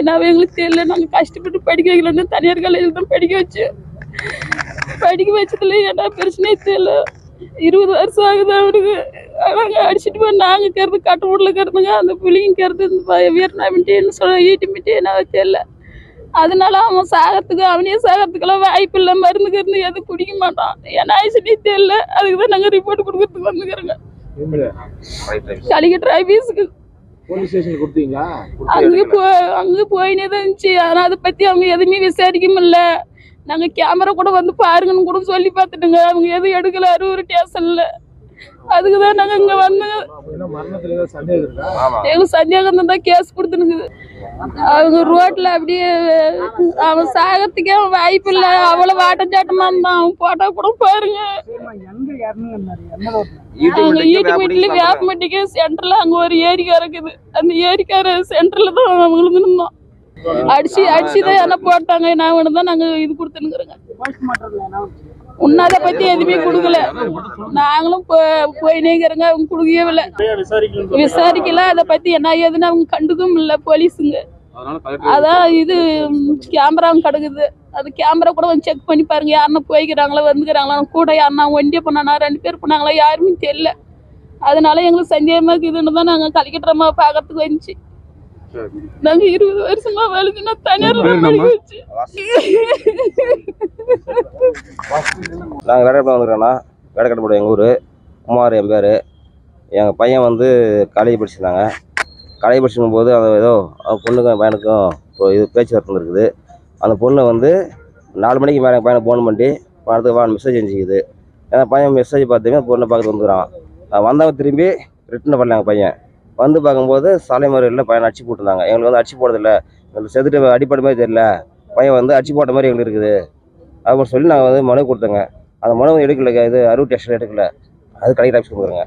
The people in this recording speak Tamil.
என்ன எங்களுக்கு தெரியல. நாங்கள் கஷ்டப்பட்டு படிக்க வைக்கலன்னு தனியார் காலேஜில் தான் படிக்க வச்சு படிக்க வச்சதுல என்ன பிரச்சனையே தெரியல. இருபது வருஷம் ஆகுது அவனுக்கு. நாங்கள் அடிச்சுட்டு போய் நாங்கள் கருது கட்டு வீட்டில் இருக்கிறதுங்க அந்த பிள்ளைங்க கருது இந்த வியட்நாமிட்டேன்னு சொல்ல ஈட்டிமிட்டே என்ன தெரியல. அதனால அவன் சாகிறதுக்கு அவனே சாகிறதுக்கெல்லாம் வாய்ப்பு இல்லை. மருந்து கருந்து எதுவும் குடிக்க மாட்டான். ஏன்னா ஆயிடுச்சுனே தெரியல. அதுக்கு தான் நாங்கள் ரிப்போர்ட் கொடுக்கறதுக்கு வந்துக்கிறோங்க. கலிக்கட்டு ஆஃபீஸுக்கு போலீஸ் ஸ்டேஷன் கொடுத்தீங்களா? அங்கே போ அங்கே போயினே தான் இருந்துச்சு. ஆனால் அதை பற்றி அவங்க எதுவுமே விசாரிக்க முடியல. நாங்கள் கேமரா கூட வந்து பாருங்கன்னு கூட சொல்லி பார்த்துட்டுங்க. அவங்க எதுவும் எடுக்கல அறுவரு ஸ்டேஷனில் அதுக்கு தான் நாங்கள் இங்கே வந்து அப்படின்னா மரணத்துல ஏதாவது சந்தேகம் தான் கேஸ் கொடுத்துனுக்குது அவங்க ரோட்டில் அப்படியே அவன் சாகத்துக்கே அவன் வாய்ப்பு இல்லை. அவ்வளோ வாட்டம் சாட்டமாக இருந்தான். அவன் போட்டா கூட பாருங்க அவங்க ஈட்டி மீட்டில் வேப்பமட்டிக்கு சென்டர்ல அங்க ஒரு ஏரிக்கார இருக்குது. அந்த ஏரிக்கார சென்டர்ல தான் அவங்களுக்கு இருந்தோம் அடிச்சு அடிச்சு தான் என்ன போட்டாங்க. நான் ஒன்று தான் நாங்க இது கொடுத்துனுக்குறோங்க இன்னும் அதை பத்தி எதுவுமே கொடுக்கல. நாங்களும் போய் நேக்கிறோங்க அவங்க கொடுக்கவே இல்லை. விசாரிக்கல. அதை பத்தி என்ன ஏதுன்னு அவங்க கண்டுக்கவும் இல்லை. போலீஸுங்க. அதான் இது கேமரா கிடக்குது. அது கேமரா கூட வந்து செக் பண்ணி பாருங்க. யாருன்னா போய்க்கிறாங்களா வந்துக்கிறாங்களா? கூட யாருன்னா ஒண்டியே பண்ணானா ரெண்டு பேர் பண்ணாங்களா யாருமே தெரியல. அதனால எங்களுக்கு சந்தேகமா இருக்குதுன்னு தான் நாங்க கலிக்கட்டுறமா பாக்கிறதுக்கு வந்துச்சு. நாங்க இருபது வருஷமா வலிச்சுனா தனியார் படிக்க வச்சு. நாங்கள் வேடக்கட்டை வந்துருக்கோண்ணா வேடக்கட்டை எங்கள் ஊர். குமார் என் பேர். எங்கள் பையன் வந்து காலேஜ் படிச்சிருந்தாங்க. காலேஜ் படிச்சிருக்கும் போது அந்த ஏதோ அவன் பொண்ணுக்கும் பையனுக்கும் இப்போ இது பேச்சுவார்த்தை இருக்குது அந்த பொண்ணு வந்து நாலு மணிக்கு மேலே பையனை ஃபோன் பண்ணி பணத்துக்கு வா மெசேஜ் அனுப்பிச்சிக்குது. ஏன்னா பையன் மெசேஜ் பார்த்துமே பொண்ணை பார்க்க வந்துக்கிறான். வந்தவன் திரும்பி ரிட்டர்ன் பண்ணல எங்கள் பையன். வந்து பார்க்கும்போது சாலை மறியலில் பையனை அடிச்சு போட்டிருந்தாங்க. எங்களுக்கு வந்து அடிச்சு போடுறதில்ல எங்களுக்கு செதுட்டு அடிப்படை மாதிரி தெரியல. பையன் வந்து அடிச்சு போட்ட மாதிரி எங்களுக்கு இருக்குது. அப்படின்னு சொல்லி நாங்கள் வந்து மனு கொடுத்தோங்க. அந்த மனு வந்து எடுக்கல இது அறுபது டெஸ்ட் எடுக்கல. அது கலெக்டர் ஆஃபீஸ் கொடுக்குறோங்க.